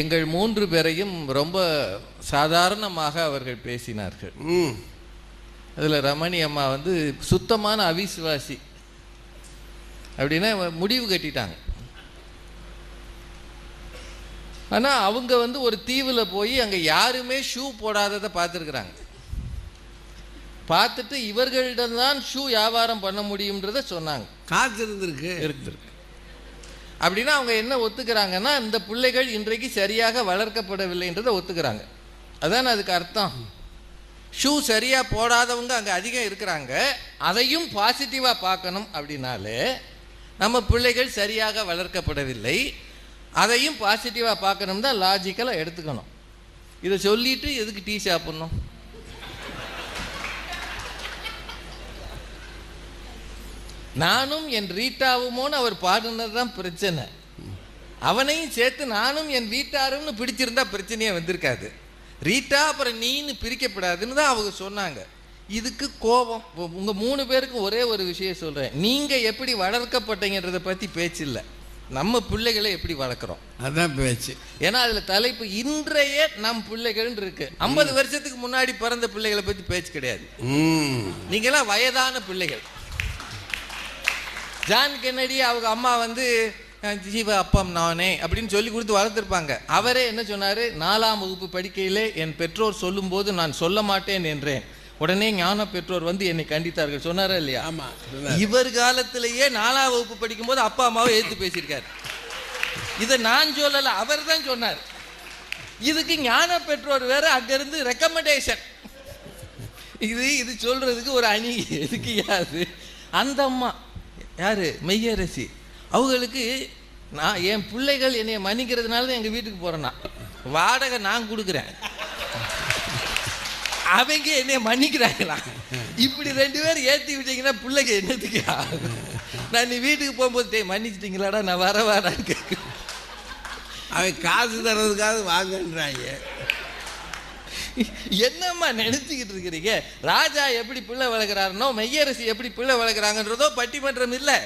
எங்கள் மூன்று பேரையும் ரொம்ப சாதாரணமாக அவர்கள் பேசினார்கள். அதில் ரமணி அம்மா வந்து சுத்தமான அவிசுவாசி. அப்படின்னா முடிவு கட்டிட்டாங்க. ஆனால் அவங்க வந்து ஒரு தீவில் போய் அங்கே யாருமே ஷூ போடாததை பார்த்துருக்குறாங்க. பார்த்துட்டு இவர்களிடம் தான் ஷூ வியாபாரம் பண்ண முடியுன்றத சொன்னாங்க. காசு இருந்திருக்கு. இருந்திருக்கு. அப்படின்னா அவங்க என்ன ஒத்துக்கிறாங்கன்னா இந்த பிள்ளைகள் இன்றைக்கு சரியாக வளர்க்கப்படவில்லைன்றதை ஒத்துக்கிறாங்க. அதான் அதுக்கு அர்த்தம்? ஷூ சரியாக போடாதவங்க அங்கே அதிகம் இருக்கிறாங்க. அதையும் பாசிட்டிவாக பார்க்கணும் அப்படின்னாலே நம்ம பிள்ளைகள் சரியாக வளர்க்கப்படவில்லை. அதையும் பாசிட்டிவாக பார்க்கணும் தான் லாஜிக்கலாக எடுத்துக்கணும். இதை சொல்லிட்டு எதுக்கு டீ சாப்பிட்ணும்? நானும் என் ரீட்டாவுமோன்னு அவர் பாடுனது தான் பிரச்சனை. அவனையும் சேர்த்து நானும் என் வீட்டாரும்னு பிடிச்சிருந்தா பிரச்சனையே வந்திருக்காது. ரீட்டா அப்புறம் நீன்னு பிரிக்கப்படாதுன்னு தான் அவங்க சொன்னாங்க. இதுக்கு கோபம். உங்க மூணு பேருக்கும் ஒரே ஒரு விஷயம் சொல்றேன். நீங்க எப்படி வளர்க்கப்பட்டீங்கன்றத பத்தி பேச்சு இல்லை. நம்ம பிள்ளைகளை எப்படி வளர்க்குறோம்? அதான் பேச்சு. ஏன்னா அதுல தலைப்பு இன்றைய நம் பிள்ளைகள்னு இருக்கு. ஐம்பது வருஷத்துக்கு முன்னாடி பிறந்த பிள்ளைகளை பத்தி பேச்சு கிடையாது. நீங்களாம் வயதான பிள்ளைகள். ஜான் கென்னடி அவங்க அம்மா வந்து ஜீவ அப்பம் நானே அப்படின்னு சொல்லி கொடுத்து வளர்த்துருப்பாங்க. அவரே என்ன சொன்னாரு? நாலாம் வகுப்பு படிக்கையிலே என் பெற்றோர் சொல்லும்போது நான் சொல்ல மாட்டேன் என்றேன். உடனே ஞான பெற்றோர் வந்து என்னை கண்டித்தார்கள். சொன்னாரா இல்லையா? ஆமா இவர் காலத்திலேயே நாலாம் வகுப்பு படிக்கும்போது அப்பா அம்மாவை எதிர்த்து பேசியிருக்காரு. இதை நான் சொல்லல அவர் தான் சொன்னார். இதுக்கு ஞான பெற்றோர் வேற அங்கிருந்து ரெக்கமெண்டேஷன் இது இது சொல்றதுக்கு ஒரு அணி. எதுக்கு யாது அந்த அம்மா. யார்? மெய்யரசி. அவங்களுக்கு நான் என் பிள்ளைகள் என்னை மன்னிக்கிறதுனால தான் எங்கள் வீட்டுக்கு போகிறேன்னா வாடகை நான் கொடுக்குறேன். அவங்க என்னை மன்னிக்கிறாங்களா? இப்படி ரெண்டு பேரும் ஏற்றி விட்டீங்கன்னா பிள்ளைங்க என்னத்துக்கு? நான் நீ வீட்டுக்கு போகும்போது டேய் மன்னிச்சிட்டிங்களாடா? நான் வர வரான்னு கேட்க அவன் காசு தர்றதுக்காக வாங்கன்றாங்க. என்னம்மா நினைச்சுக்கிட்டு இருக்கிறீங்க? ராஜா எப்படி பிள்ளை வளர்க்குறாருனோ மெய்யரசி எப்படி பிள்ளை வளர்க்குறாங்கன்றதோ பட்டிமன்றம் இல்லை.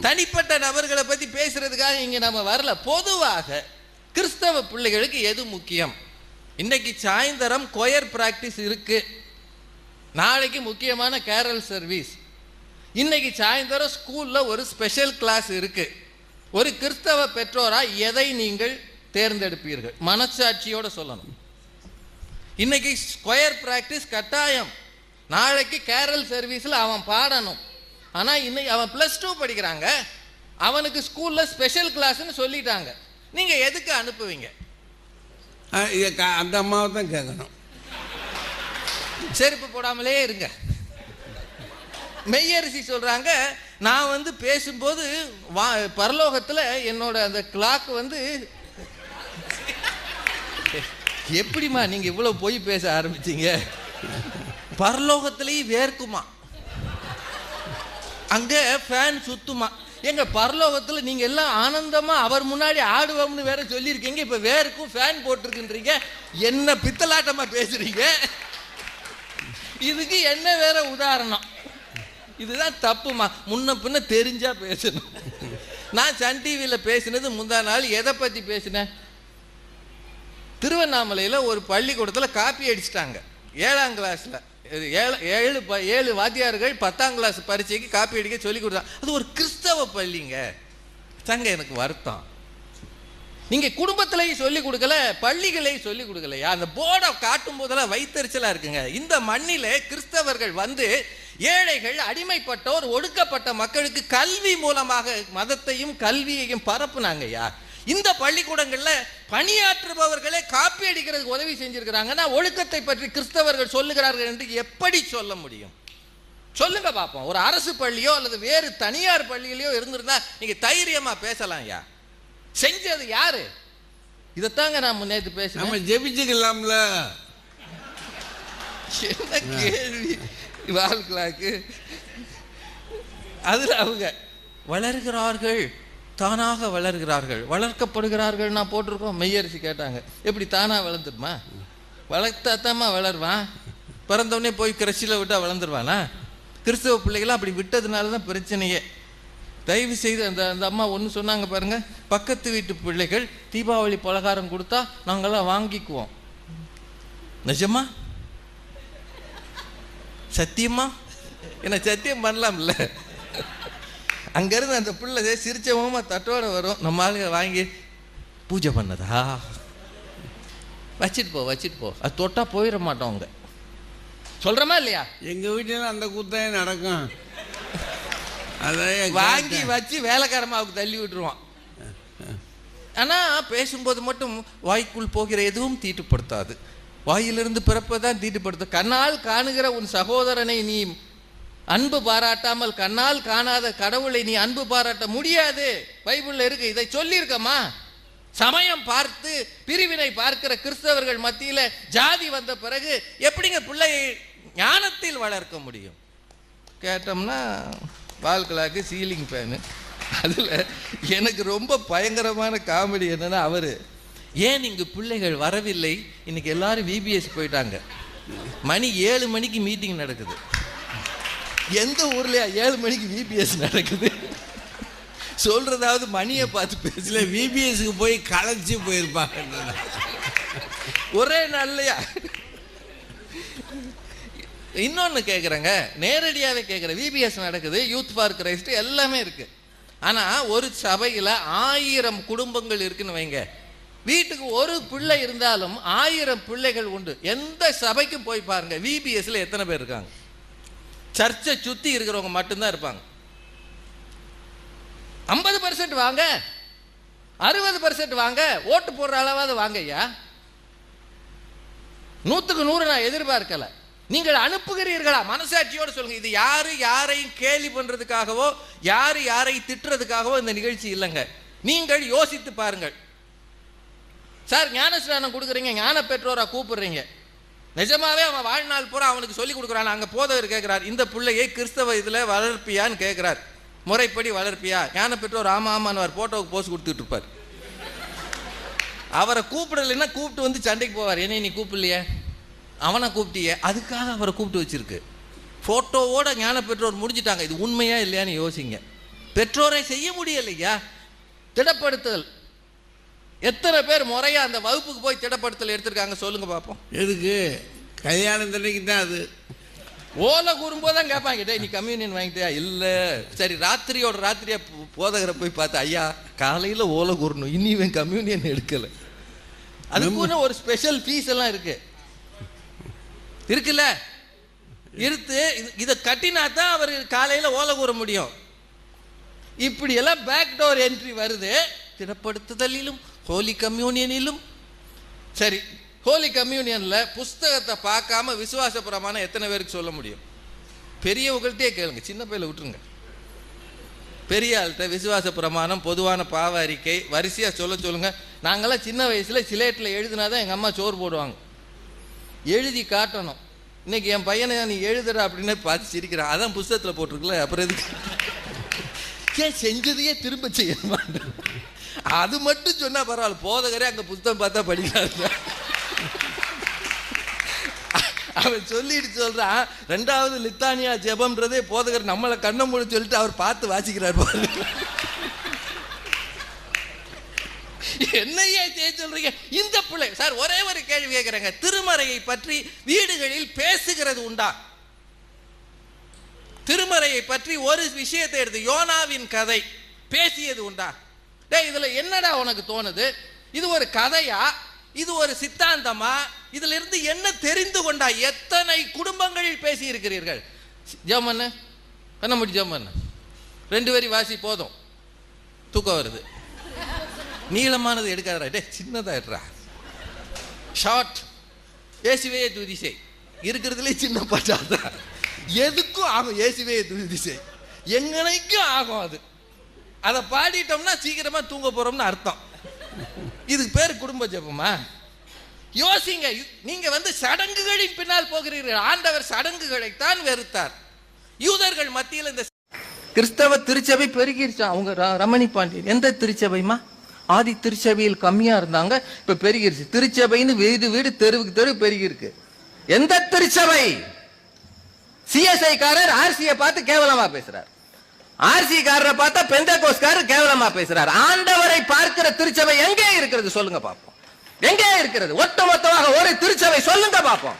தனிப்பட்ட நபர்களை பத்தி பேசுறதுக்காக இங்க நம்ம வரல. பொதுவாக கிறிஸ்தவ பிள்ளைகளுக்கு எது முக்கியம்? இன்னைக்கு சாயந்தரம் கொயர் பிராக்டிஸ் இருக்கு. நாளைக்கு முக்கியமான கேரல் சர்வீஸ் இன்னைக்கு சாயந்தரம் ஸ்கூல்ல ஒரு ஸ்பெஷல் கிளாஸ் இருக்கு. ஒரு கிறிஸ்தவ பெற்றோரா எதை நீங்கள் தேர்ந்தெடுப்பீர்கள்? மனசாட்சியோட சொல்லணும். இன்னைக்கு ஸ்கொயர் பிராக்டிஸ் கட்டாயம். நாளைக்கு கேரல் சர்வீஸில் அவன் பாடணும். ஆனால் இன்னைக்கு அவன் ப்ளஸ் டூ படிக்கிறாங்க. அவனுக்கு ஸ்கூலில் ஸ்பெஷல் கிளாஸ்னு சொல்லிட்டாங்க. நீங்கள் எதுக்கு அனுப்புவீங்க? அந்த அம்மாவை தான் கேட்கணும். செருப்பு போடாமலே இருங்க. மெய்யரிசி சொல்றாங்க. நான் வந்து பேசும்போது வா பரலோகத்தில் என்னோட அந்த கிளாக் வந்து எப்படிம்மா நீங்க இவ்வளவு போய் பேச ஆரம்பிச்சீங்க? பரலோகத்துலேயும் வேர்க்குமா? அங்க ஃபேன் சுத்துமா? எங்க பரலோகத்துல நீங்க எல்லாம் ஆனந்தமா அவர் முன்னாடி ஆடுவோம்னு வேற சொல்லியிருக்கீங்க இப்ப வேர்க்கும் ஃபேன் போட்டிருக்குன்றீங்க. என்ன பித்தலாட்டமா பேசுறீங்க? இதுக்கு என்ன வேற உதாரணம்? இதுதான் தப்புமா? முன்ன பின்ன தெரிஞ்சா பேசணும். நான் சன் டிவியில் பேசினது முந்தா நாள். எதை பற்றி பேசினேன்? திருவண்ணாமலையில் ஒரு பள்ளிக்கூடத்தில் காப்பி அடிச்சிட்டாங்க. ஏழாம் கிளாஸில் ஏழு ஏழு ப- ஏழு வாத்தியார்கள் பத்தாம் கிளாஸ் பரீட்சைக்கு காப்பி அடிக்க சொல்லி கொடுத்தாங்க அது ஒரு கிறிஸ்தவ பள்ளிங்க. தங்க எனக்கு வருத்தம். நீங்கள் குடும்பத்திலையும் சொல்லி கொடுக்கல பள்ளிகளையும் சொல்லி கொடுக்கலையா? அந்த போர்டை காட்டும் போதெல்லாம் வைத்தறிச்சலாக இருக்குங்க. இந்த மண்ணிலே கிறிஸ்தவர்கள் வந்து ஏழைகள் அடிமைப்பட்டோர் ஒடுக்கப்பட்ட மக்களுக்கு கல்வி மூலமாக மதத்தையும் கல்வியையும் பரப்புனாங்கய்யா. இந்த பள்ளிக்கூடங்களில் பணியாற்றுபவர்களே காப்பி அடிக்கிறதுக்கு உதவி செஞ்சிருக்கிறாங்கன்னா ஒழுக்கத்தை பற்றி கிறிஸ்தவர்கள் சொல்லுகிறார்கள் என்று எப்படி சொல்ல முடியும்? சொல்லுங்க பார்ப்போம் ஒரு அரசு பள்ளியோ அல்லது வேறு தனியார் பள்ளியிலையோ இருந்திருந்தா நீங்க தைரியமா பேசலாம் ஐயா. செஞ்சது யாரு? இதைத்தாங்க நான் நேற்று பேசினேன். நம்ம ஜெபிச்சுக்கலாம்ல. என்ன கேள்வி? வாழ்க்கலாக்கு அதுல அவங்க வளர்கிறார்கள். தானாக வளர்கிறார்கள். வளர்க்கப்படுகிறார்கள் நான் போட்டிருக்கோம் மெய்யரிசி கேட்டாங்க. எப்படி தானா வளர்ந்துருமா? வளர்த்தாத்தாம்மா வளருவான் பிறந்தவொடனே போய் கிரஷியில் விட்டால் வளர்ந்துருவானா? கிறிஸ்தவ பிள்ளைகளாம் அப்படி விட்டதுனால தான் பிரச்சனையே. தயவு செய்து அந்த அந்த அம்மா ஒன்று சொன்னாங்க பாருங்கள் பக்கத்து வீட்டு பிள்ளைகள் தீபாவளி பலகாரம் கொடுத்தா நாங்கள்லாம் வாங்கிக்குவோம். நிஜமா? சத்தியமா? என்ன சத்தியம் பண்ணலாம்ல? அங்கேருந்து அந்த பிள்ளை சிரிச்ச முகமா தட்டோட வரும். நம்ம ஆளுங்க வாங்கி பூஜை பண்ணதா? வச்சிட்டு போ வச்சிட்டு போ. அது தொட்டா போயிட மாட்டோம் அங்க. சொல்றமா இல்லையா? எங்கள் வீட்டில் அந்த கூத்தே நடக்கும். அதான் வாங்கி வச்சு வேலைக்காரமாவுக்கு தள்ளி விட்டுருவான். ஆனா பேசும்போது மட்டும் வாய்க்குள் போகிற எதுவும் தீட்டுப்படுத்தாது. வாயிலிருந்து பிறப்பதான் தீட்டுப்படுத்தும். கண்ணால் காணுகிற உன் சகோதரனை நீ அன்பு பாராட்டாமல் கண்ணால் காணாத கடவுளை நீ அன்பு பாராட்ட முடியாது. பைபிள்ல இருக்கு இதை சொல்லியிருக்கமா? சமயம் பார்த்து பிரிவினை பார்க்கிற கிறிஸ்தவர்கள் மத்தியில ஜாதி வந்த பிறகு எப்படிங்க பிள்ளையை ஞானத்தில் வளர்க்க முடியும்? கேட்டோம்னா வாழ்க்கலாக்கு சீலிங் ஃபேனு. அதில் எனக்கு ரொம்ப பயங்கரமான காமெடி என்னன்னா அவர் ஏன் இங்கு பிள்ளைகள் வரவில்லை? இன்னைக்கு எல்லாரும் விபிஎஸ் போயிட்டாங்க. மணி ஏழு மணிக்கு மீட்டிங் நடக்குது. எந்த ஊர்லயா ஏழு மணிக்கு விபிஎஸ் நடக்குது? சொல்றதாவது மணியை பார்த்து பேசல விபிஎஸ்க்கு போய் களைச்சி போயிருப்பாங்க ஒரே நாள்லையா? இன்னொன்று கேட்குறேங்க நேரடியாகவே கேட்குறேன் விபிஎஸ் நடக்குது யூத் ஃபார் கிரைஸ்ட் எல்லாமே இருக்கு. ஆனால் ஒரு சபையில் ஆயிரம் குடும்பங்கள் இருக்குன்னு வைங்க. வீட்டுக்கு ஒரு பிள்ளை இருந்தாலும் ஆயிரம் பிள்ளைகள் உண்டு. எந்த சபைக்கும் போய் பாருங்க விபிஎஸ்ல எத்தனை பேர் இருக்காங்க? சர்ச்சை சுற்றி இருக்கிறவங்க மட்டும்தான் இருப்பாங்க. ஐம்பது பர்சன்ட் வாங்க. அறுபது பர்சன்ட் வாங்க. ஓட்டு போடுற அளவாவது வாங்க ஐயா. நூற்றுக்கு நூறு நான் எதிர்பார்க்கலை. நீங்கள் அனுப்புகிறீர்களா? மனசாட்சியோடு சொல்லுங்க. இது யாரு யாரையும் கேலி பண்றதுக்காகவோ யாரு யாரை திட்டுறதுக்காகவோ இந்த நிகழ்ச்சி இல்லைங்க. நீங்கள் யோசித்து பாருங்கள். சார் ஞானஸ்நானம் கொடுக்குறீங்க ஞான பெற்றோரா கூப்பிடுறீங்க. நிஜமாவே அவன் வாழ்நாள் பூரா அவனுக்கு சொல்லி கொடுக்குறான். அங்கே போதவர் கேட்குறார் இந்த பிள்ளையை கிறிஸ்தவ இதில் வளர்ப்பியான்னு கேட்குறார். முறைப்படி வளர்ப்பியா? ஞான பெற்றோர் ஆமா ஆமான்னு போட்டோவுக்கு போஸ் கொடுத்துட்டு இருப்பார். அவரை கூப்பிடலைன்னா கூப்பிட்டு வந்து சண்டைக்கு போவார். என்ன நீ கூப்பிடலையே? அவனை கூப்பிட்டியே? அதுக்காக அவரை கூப்பிட்டு வச்சிருக்கு. ஃபோட்டோவோட ஞான பெற்றோர் முடிஞ்சிட்டாங்க. இது உண்மையா இல்லையான்னு யோசிங்க. பெற்றோரை செய்ய முடியலையா? திடப்படுத்தல் எத்தனை பேர் முறையா அந்த வகுப்புக்கு போய் திடப்படுத்தல் எடுத்திருக்காங்க சொல்லுங்க பார்ப்போம் எதுக்கு? கல்யாணத்தன்னைக்கு தான் அது. ஓலை கூறும்போது தான் கேட்பாங்க டேய் நீ கம்யூனியன் வாங்கிட்டியா? இல்லை. சரி ராத்திரியோட ராத்திரியா போதகரை போய் பார்த்து ஐயா காலையில் ஓலை கூறணும். இனி இவன் கம்யூனியன் எடுக்கலை. அதுக்குன்னு ஒரு ஸ்பெஷல் ஃபீஸ் எல்லாம் இருக்கு. இருக்குல்ல? இருத்து இது- கட்டினா தான் அவர் காலையில் ஓலை கூற முடியும். இப்படி எல்லாம் பேக் டோர் என்ட்ரி வருது. திடப்படுத்துதலிலும் ஹோலி கம்யூனியனிலும் சரி ஹோலி கம்யூனியனில் புஸ்தகத்தை பார்க்காம விசுவாச பிரமாணம் எத்தனை பேருக்கு சொல்ல முடியும்? பெரியவங்கள்ட்டே கேளுங்க சின்ன பையில விட்டுருங்க. பெரிய ஆள்கிட்ட விசுவாச பிரமாணம் பொதுவான பாவ அறிக்கை வரிசையாக சொல்ல சொல்லுங்க. நாங்களாம் சின்ன வயசில் சிலேட்டில் எழுதினா தான் எங்கள் அம்மா சோறு போடுவாங்க. எழுதி காட்டணும். இன்னைக்கு என் பையனை நீ எழுதுற அப்படின்னு பார்த்து சிரிக்கிறான் அதான் புஸ்தகத்தில் போட்டிருக்கல அப்புறம் எதுக்கு? ஏன் செஞ்சதையே திரும்ப செய்ய மாட்டேன். அது மட்டும் சொன்னா பரவாயில்ல. போதகரே அங்க புத்தகம் பார்த்தா படிக்கிறாரு அவன் சொல்லிட்டு சொல்கிறான் ரெண்டாவது லித்தானியா ஜெபம்ன்றதே போதகர் நம்மளை கண்ணை மூடி சொல்லிட்டு அவர் பார்த்து வாசிக்கிறார் பாருங்க என்னையே செய்ய சொல்றீங்க? இந்த பிள்ளை சார் ஒரே ஒரு கேள்வி கேட்கிறேங்க திருமறையை பற்றி வீடுகளில் பேசுகிறது உண்டா? திருமறையை பற்றி ஒரு விஷயத்தை எடுத்து யோனாவின் கதை பேசியது உண்டா? டேய் இதுல என்னடா உனக்கு தோணுது? இது ஒரு கதையா? இது ஒரு சித்தாந்தமா? இதுல இருந்து என்ன தெரிந்து கொண்டா எத்தனை குடும்பங்களில் பேசி இருக்கிறீர்கள் ஜெபம் பண்ண முடியும் ரெண்டு வரி வாசி போதும். தூக்கம் வருது. நீளமானது எடுக்காதடா. டே சின்னதா ஷார்ட் ஏசுவே துதி செய். இருக்கிறதுலே சின்ன பட்டாதான் எதுக்கும் ஆகும் ஏசுவே துதி செய். எங்கனைக்கும் ஆகும் அது. அதை பாடிட்டோம்னா சீக்கிரமா தூங்க போறோம்னு அர்த்தம். இதுக்கு பேர் குடும்ப ஜெபமா? யோசிங்க இ- நீங்க வந்து சடங்குகளின் பின்னால் போகிறீர்கள். ஆண்டவர் சடங்குகளை தான் வெறுத்தார். யூதர்கள் மத்தியில் இந்த கிறிஸ்தவ திருச்சபை பெருகிருச்சா? அவங்க ரமணி பாண்டியன் எந்த திருச்சபைமா ஆதி திருச்சபையில் கம்மியாக இருந்தாங்க இப்போ பெருகிருச்சு. திருச்சபைன்னு வீடு வீடு தெருவுக்கு தெரு பெருகிருக்கு எந்த திருச்சபை? சிஎஸ்ஐ காரர் ஆர்சியை பார்த்து கேவலமா பேசுகிறார் ஆர்சி காரரை பார்த்தா பெந்த கோஸ்காரர் கேவலமா பேசுறாரு. ஆண்டவரை பார்க்கிற திருச்சபை எங்கே இருக்கிறது சொல்லுங்க பார்ப்போம். எங்கே இருக்கிறது? ஒட்டுமொத்தமாக ஒரு திருச்சபை சொல்லுங்க பார்ப்போம்.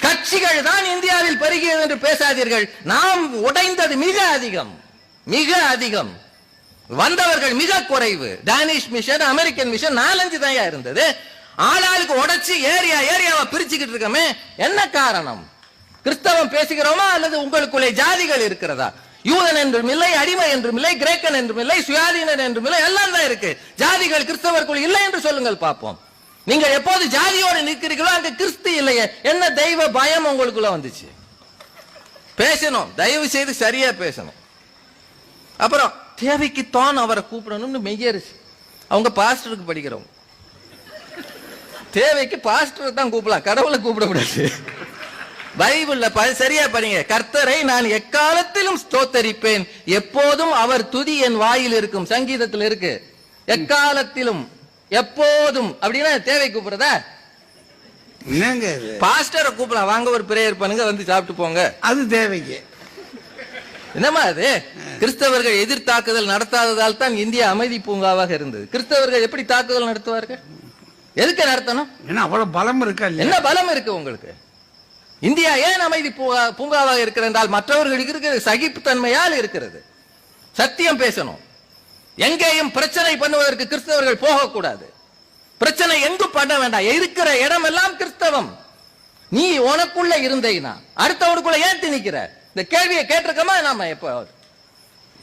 கட்சிகள் தான் இந்தியாவில் பெருகியது என்று பேசாதீர்கள். நாம் உடைந்தது மிக அதிகம். மிக அதிகம். வந்தவர்கள் மிக குறைவு. டானிஷ் மிஷன் அமெரிக்கன் மிஷன் நாலஞ்சு தான் இருந்தது. ஆளாளுக்கு உடைச்சு ஏரியா ஏரியாவை பிரிச்சுக்கிட்டு இருக்கமே. என்ன காரணம்? கிறிஸ்தவம் பேசுகிறோமா அல்லது உங்களுக்குள்ளே ஜாதிகள் இருக்கிறதா? யூதன் என்றும் இல்லை அடிமை என்றும் இல்லை கிரேக்கன் என்றும் இல்லை சுயாதீனன் என்றும் இல்லை எல்லாம் தான் இருக்கு. ஜாதிகள் கிறிஸ்தவர்கள் இல்லை என்று சொல்லுங்கள் பார்ப்போம். நீங்கள் எப்போது ஜாதியோடு நிற்கிறீர்களோ அங்க கிறிஸ்து இல்லையே. என்ன தெய்வ பயம் உங்களுக்குள்ள வந்துச்சு? பேசணும் தயவு செய்து சரியா பேசணும். அப்புறம் தேவைக்குத்தான் அவரை கூப்பிடணும்னு மெய்யரிசி. அவங்க பாஸ்டருக்கு படிக்கிறவங்க. தேவைக்கு பாஸ்டர் தான் கூப்பிடலாம். கடவுளை கூப்பிடக்கூடாது. பைபிள்ல சரியா படிங்க. கர்த்தரை நான் எக்காலத்திலும் ஸ்தோத்தரிப்பேன். எப்போதும் அவர் துதி என் வாயில் இருக்கும். சங்கீதத்தில் இருக்கு. எக்காலத்திலும் எப்போதும். அப்படின்னா தேவை கூப்பிடுறதா? பாஸ்டரை கூப்பிடலாம். வாங்க ஒரு பிரேயர் பண்ணுங்க வந்து சாப்பிட்டு போங்க. அது தேவைக்கு. என்னமா அது? கிறிஸ்தவர்கள் எதிர் தாக்குதல் நடத்தாததால் தான் இந்தியா அமைதி பூங்காவாக இருந்தது. கிறிஸ்தவர்கள் எப்படி தாக்குதல் நடத்துவார்கள்? எதுக்கு நடத்தணும்? ஏன்னா அவ்வளவு பலம் இருக்கா என்ன பலம் இருக்கு உங்களுக்கு? இந்தியா ஏன் அமைதி பூங்கா- பூங்காவாக இருக்கிறது என்றால் மற்றவர்களுக்கு இருக்கிற சகிப்புத்தன்மையால் இருக்கிறது. சத்தியம் பேசணும். எங்கேயும் பிரச்சனை பண்ணுவதற்கு கிறிஸ்தவர்கள் போகக்கூடாது. பிரச்சனை எங்கும் பண்ண வேண்டாம். இருக்கிற இடம் எல்லாம் கிறிஸ்தவம். நீ உனக்குள்ள இருந்தீனா? அடுத்தவனுக்குள்ள ஏன் திணிக்கிற? இந்த கேள்வியை கேட்டிருக்கமா நாம எப்போ?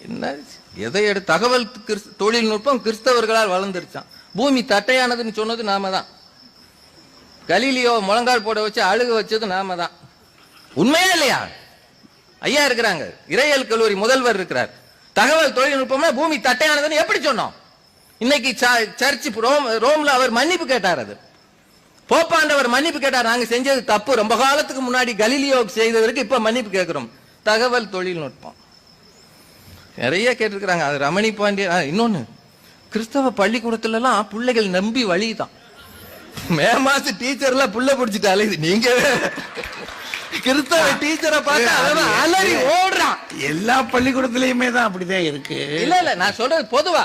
என்ன? எதை எடு தகவல் தொழில்நுட்பம் கிறிஸ்தவர்களால் வளர்ந்துருச்சான் பூமி தட்டையானதுன்னு சொன்னது நாம தான் கலீலியோ முழங்கால் போட வச்சு அழுக வச்சது நாம தான். உண்மையா இல்லையா? ஐயா இருக்கிறாங்க. இறையல் கல்லூரி முதல்வர் இருக்கிறார். தகவல் தொழில்நுட்பம்னா பூமி தட்டையானதுன்னு எப்படி சொன்னோம்? இன்னைக்கு ச- சர்ச் ரோம் ரோம்ல அவர் மன்னிப்பு கேட்டார் அது. போப்பாண்டவர் மன்னிப்பு கேட்டார். நாங்க செஞ்சது தப்பு. ரொம்ப காலத்துக்கு முன்னாடி கலிலியோ செய்ததற்கு இப்ப மன்னிப்பு கேட்கிறோம். தகவல் தொழில்நுட்பம். நிறைய கேட்டிருக்கிறாங்க. அது ரமணி பாண்டிய இன்னொன்னு. கிறிஸ்தவ பள்ளிக்கூடத்துல எல்லாம் பிள்ளைகள் நம்பி வழிதான். மே மாசம் டீச்சர்ல புள்ள பிடிச்சிட்டு அலையுது நீங்க. கிறிஸ்தவ டீச்சரை பார்த்தா அவன் அலறி ஓடுறான். எல்லா பள்ளிக்கூடத்திலயுமே தான் அப்படிதான் இருக்கு. இல்ல இல்ல நான் சொல்றது பொதுவா.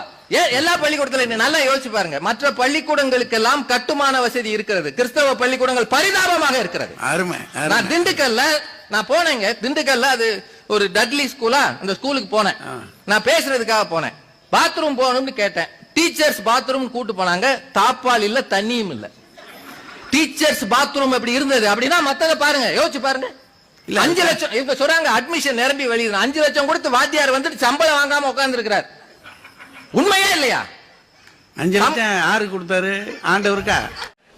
எல்லா பள்ளிக்கூடத்துல நல்லா யோசிச்சு பாருங்க. மற்ற பள்ளிக்கூடங்களுக்கெல்லாம் கட்டுமான வசதி இருக்கிறது. கிறிஸ்தவ பள்ளிக்கூடங்கள் பரிதாபமாக இருக்கிறது. அருமை நான் திண்டுக்கல்ல நான் போனேங்க. திண்டுக்கல்ல அது ஒரு டட்லி ஸ்கூலா அந்த ஸ்கூலுக்கு போனேன். நான் பேசுறதுக்காக போனேன். பாத்ரூம் போகணும்னு கேட்டேன். டீச்சர்ஸ் பாத்ரூம் கூட்டு போனாங்க. தாப்பால் இல்ல தண்ணியும் இல்ல. டீச்சர்ஸ் பாத்ரூம் எப்படி இருந்தது அப்படின்னா மத்தத பாருங்க யோசிச்சு பாருங்க. இல்ல, அஞ்சு லட்சம் இவங்க சொல்றாங்க அட்மிஷன் நிரம்பி வெளியில அஞ்சு லட்சம் கொடுத்து வாத்தியார் வந்துட்டு சம்பளம் வாங்காம உட்கார்ந்து இருக்கிறார் உண்மையா இல்லையா? அஞ்சு லட்சம் யாரு கொடுத்தாரு? ஆண்டவருக்கா?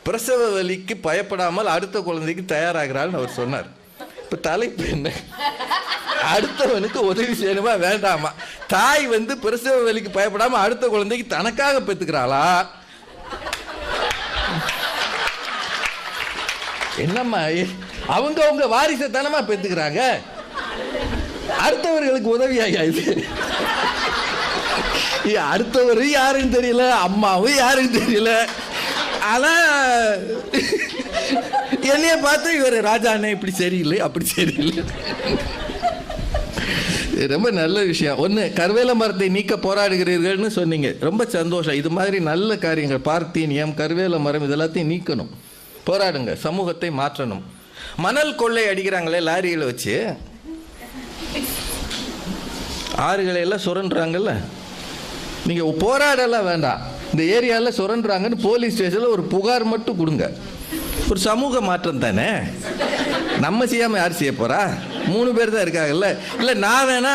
பிரசவ வலிக்கு பயப்படாமல் அடுத்த குழந்தைக்கு தயாராகிறாள்னு அவர் சொன்னார். இப்ப தலைப்பு என்ன? அடுத்தவனுக்கு உதவி செய்யணுமா வேண்டாமா? தாய் வந்து பிரசவ வேலைக்கு பயப்படாம அடுத்த குழந்தைக்கு தனக்காக பெத்துக்கிறாளா என்னம்மா அவங்க அவங்க வாரிசை தானமா பெத்துக்கிறாங்க அடுத்தவர்களுக்கு உதவியாக இது? அடுத்தவர் யாருன்னு தெரியல அம்மாவும் யாருன்னு தெரியல. ஆனால் என்னைய பார்த்து இவர் ராஜா அண்ணன் இப்படி சரியில்லை அப்படி சரியில்லை. ரொம்ப நல்ல விஷயம். ஒன்று கருவேல மரத்தை நீக்க போராடுகிறீர்கள்னு சொன்னீங்க. ரொம்ப சந்தோஷம். இது மாதிரி நல்ல காரியங்கள். பார்த்தீனியம் கருவேல மரம் இதெல்லாத்தையும் நீக்கணும். போராடுங்க. சமூகத்தை மாற்றணும். மணல் கொள்ளை அடிக்கிறாங்களே லாரிகளை வச்சு. ஆறுகளை எல்லாம் சுரண்டுறாங்கல்ல. நீங்கள் போராடலாம் வேண்டாம். இந்த ஏரியாவில் சுரண்டுறாங்கன்னு போலீஸ் ஸ்டேஷனில் ஒரு புகார் மட்டும் கொடுங்க. ஒரு சமூக மாற்றம் தானே? நம்ம செய்யாமல் யார் செய்ய போகிறா மூணு பேர் தான் இருக்காங்கல்ல. இல்லை நான் வேணா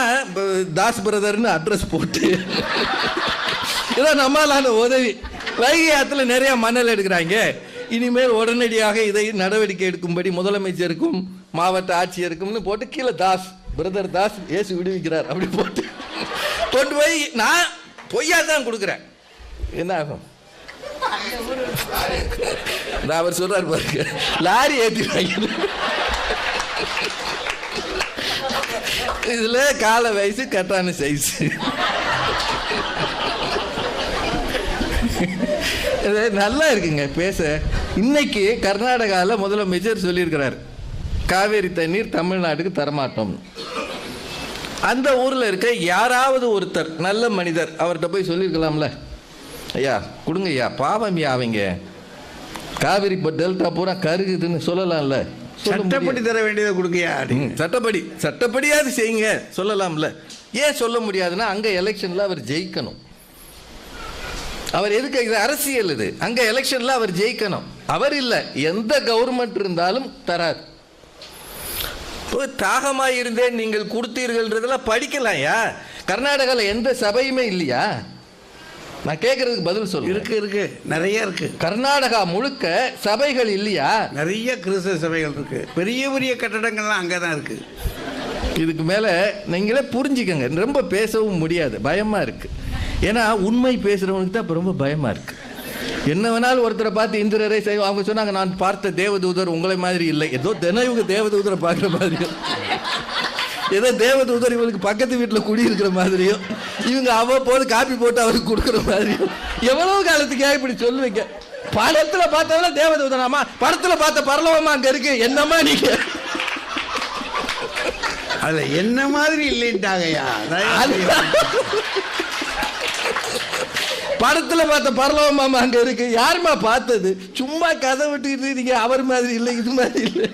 தாஸ் பிரதர்னு அட்ரஸ் போட்டு. இதான் நம்மளால உதவி. வைகை ஆற்றுல நிறைய மணல் எடுக்கிறாங்க. இனிமேல் உடனடியாக இதை நடவடிக்கை எடுக்கும்படி முதலமைச்சருக்கும் மாவட்ட ஆட்சியருக்கும்னு போட்டு கீழே தாஸ் பிரதர் தாஸ் ஏசு விடுவிக்கிறார். அப்படி போட்டு. கொண்டு போய் நான் பொய்யா தான் கொடுக்குறேன். என்ன ஆகும்? நான் அவர் சொல்றாரு பாருங்க. லாரி ஏத்திடுவாங்க இதுல கால வயசு கட்டான சைஸ் நல்லா இருக்குங்க பேச. இன்னைக்கு கர்நாடகாவில் முதலமைச்சர் சொல்லியிருக்கிறார். காவேரி தண்ணீர் தமிழ்நாட்டுக்கு தரமாட்டோம் அந்த ஊரில் இருக்க யாராவது ஒருத்தர் நல்ல மனிதர் அவர்கிட்ட போய் சொல்லியிருக்கலாம்ல. ஐயா கொடுங்க ஐயா. பாவம் ஐயா அவங்க. காவிரி இப்போ டெல்டா பூரா கருகுதுன்னு சொல்லலாம்ல. சொல்ல சட்டப்படி. தர வேண்டியதை கொடுக்கையா சட்டப்படி. சட்டப்படியாவது செய்யுங்க. சொல்லலாம்ல. ஏன் சொல்ல முடியாதுன்னா அங்க எலெக்ஷன்ல அவர் ஜெயிக்கணும். அவர் எதுக்கு இது அரசியல் இது. அங்க எலெக்ஷன்ல அவர் ஜெயிக்கணும். அவர் இல்ல. எந்த கவர்மெண்ட் இருந்தாலும் தராது தாகமாய் இருந்தேன் நீங்கள் கொடுத்தீர்கள்ன்றதெல்லாம் படிக்கலாம்யா கர்நாடகாவில் எந்த சபையுமே இல்லையா? நான் கேட்கறதுக்கு பதில் சொல்லுங்க. இருக்கு இருக்கு. நிறைய இருக்கு. கர்நாடகா முழுக்க சபைகள் இல்லையா? நிறைய கிறிஸ்தவ சபைகள் இருக்கு. பெரிய பெரிய கட்டடங்கள்லாம் அங்கே தான் இருக்கு. இதுக்கு மேலே நீங்களே புரிஞ்சுக்கங்க. ரொம்ப பேசவும் முடியாது. பயமாக இருக்கு. ஏன்னா உண்மை பேசுகிறவனுக்கு தான் இப்போ ரொம்ப பயமாக இருக்கு. என்ன வேணாலும் ஒருத்தரை பார்த்து இந்திரரை செய்வோம் அவங்க சொன்னாங்க நான் பார்த்த தேவதூதர் உங்களை மாதிரி இல்லை. ஏதோ தினம் இவங்க தேவதூதரை பார்க்குற மாதிரியும் ஏதோ தேவதூதர் இவங்களுக்கு பக்கத்து வீட்டில் குடியிருக்கிற மாதிரியும் இவங்க அவ்வப்போது காப்பி போட்டு அவருக்கு கொடுக்குற மாதிரியும். எவ்வளவு காலத்துக்கு இப்படி சொல்லுவீங்க? படத்துல பார்த்தவங்கள தேவதூதனாமா? படத்துல பார்த்த பரலவமா அங்க இருக்கு? என்னம்மா நீங்க? அதுல என்ன மாதிரி இல்லைன்ட்டாங்கய்யா அது- படத்துல பார்த்த பரலவ மாமா அங்க இருக்கு? யாரும்மா பார்த்தது? சும்மா கதை விட்டுக்கிட்டு நீங்க அவர் மாதிரி இல்லை இது மாதிரி இல்லை.